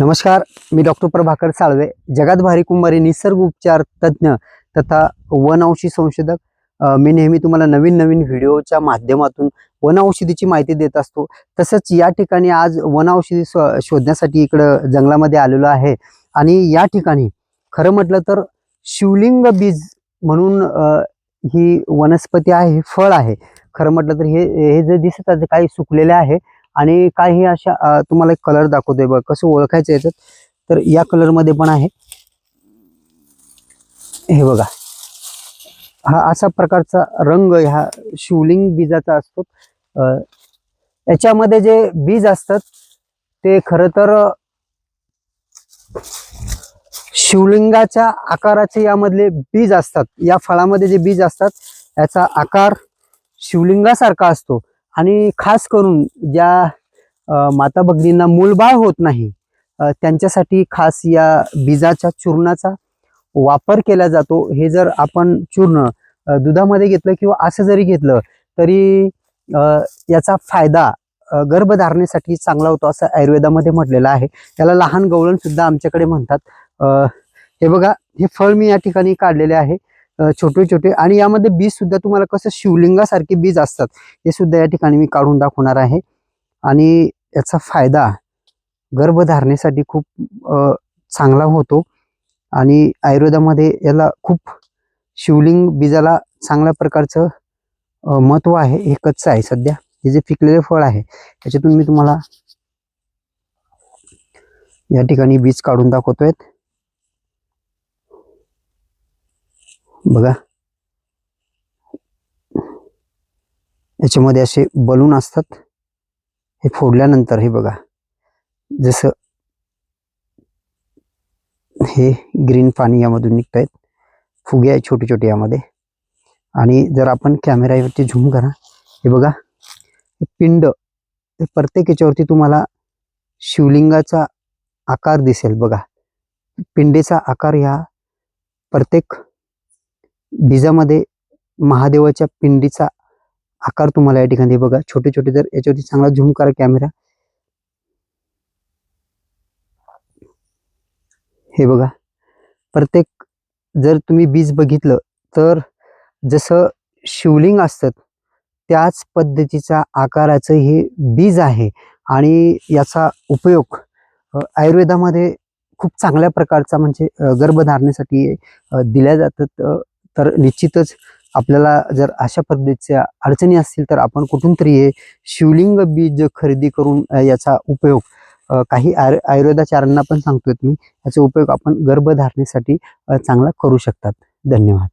नमस्कार मी डॉक्टर प्रभाकर साळवे जगात भारी कुंभारी निसर्ग उपचार तज्ज्ञ तथा वन औषधी संशोधक. मी नेहमी तुम्हाला नवीन नवीन व्हिडिओच्या माध्यमातून वनऔषधीची माहिती देत असतो. तसंच या ठिकाणी आज वन औषधी शो- शोधण्यासाठी इकडं जंगलामध्ये आलेलो आहे. आणि या ठिकाणी खरं म्हटलं तर शिवलिंग बीज म्हणून ही वनस्पती आहे हे फळ आहे. खरं म्हटलं तर हे हे जे दिसत आहे काही सुकलेले आहे. आणि काही अशा तुम्हाला एक कलर दाखवतोय बघ. कसं ओळखायचं याच्यात? तर या कलरमध्ये पण आहे. हे बघा. हा असा प्रकारचा रंग ह्या शिवलिंग बीजाचा असतो. याच्यामध्ये जे बीज असतात ते खरं तर शिवलिंगाच्या आकाराचे यामधले बीज असतात. या फळामध्ये जे बीज असतात याचा आकार शिवलिंगासारखा असतो. आणि खास करून ज्या माता भगिनींना मूलबाळ होत नाही त्यांच्यासाठी खास या बीजाच्या चूर्णाचा वापर केला जातो. हे जर आपण चूर्ण दुधामध्ये घेतलं किंवा असं जरी घेतलं तरी याचा फायदा गर्भधारणेसाठी चांगला होतो असं आयुर्वेदामध्ये म्हटलेलं आहे. त्याला लहान गवळण सुद्धा आमच्याकडे म्हणतात. हे बघा हे फळ मी या ठिकाणी काढलेले आहे. छोटे छोटे. आणि यामध्ये बीज सुद्धा तुम्हाला कसं शिवलिंगासारखे बीज असतात हे सुद्धा या ठिकाणी मी काढून दाखवणार आहे. आणि याचा फायदा गर्भधारणेसाठी खूप चांगला होतो. आणि आयुर्वेदामध्ये याला खूप शिवलिंग बीजाला चांगल्या प्रकारचं महत्त्व आहे. हे कच्चं आहे सध्या. हे जे पिकलेले फळ आहे त्याच्यातून मी तुम्हाला या ठिकाणी बीज काढून दाखवतोय. बघा. याच्यामध्ये असे बलून असतात. हे फोडल्यानंतर हे बघा. जसं हे ग्रीन पाणी यामधून निघत आहेत फुगे आहेत छोटे छोटे यामध्ये. आणि जर आपण कॅमेऱ्यावरती झूम करा हे बघा. पिंड हे प्रत्येक याच्यावरती तुम्हाला शिवलिंगाचा आकार दिसेल बघा. पिंडेचा आकार ह्या प्रत्येक बीजामध्ये महादेवाच्या पिंडीचा आकार तुम्हाला या ठिकाणी बघा. छोटे छोटे जर याच्यावरती चांगला झूम करा कॅमेरा. हे बघा. प्रत्येक जर तुम्ही बीज बघितलं तर जसं शिवलिंग असतं त्याच पद्धतीचा आकाराचं हे बीज आहे आणि याचा उपयोग आयुर्वेदामध्ये खूप चांगल्या प्रकारचा म्हणजे गर्भधारणेसाठी दिल्या जातात तर निश्चितच आपल्याला जर अशा पद्धतीच्या अडचणी असतील तर आपण कुठून तरी हे शिवलिंग बीज खरेदी करून याचा उपयोग काही आयु आयुर्वेदाचार्यांना पण सांगतोय मी याचा उपयोग आपण गर्भधारणेसाठी चांगला करू शकतात. धन्यवाद.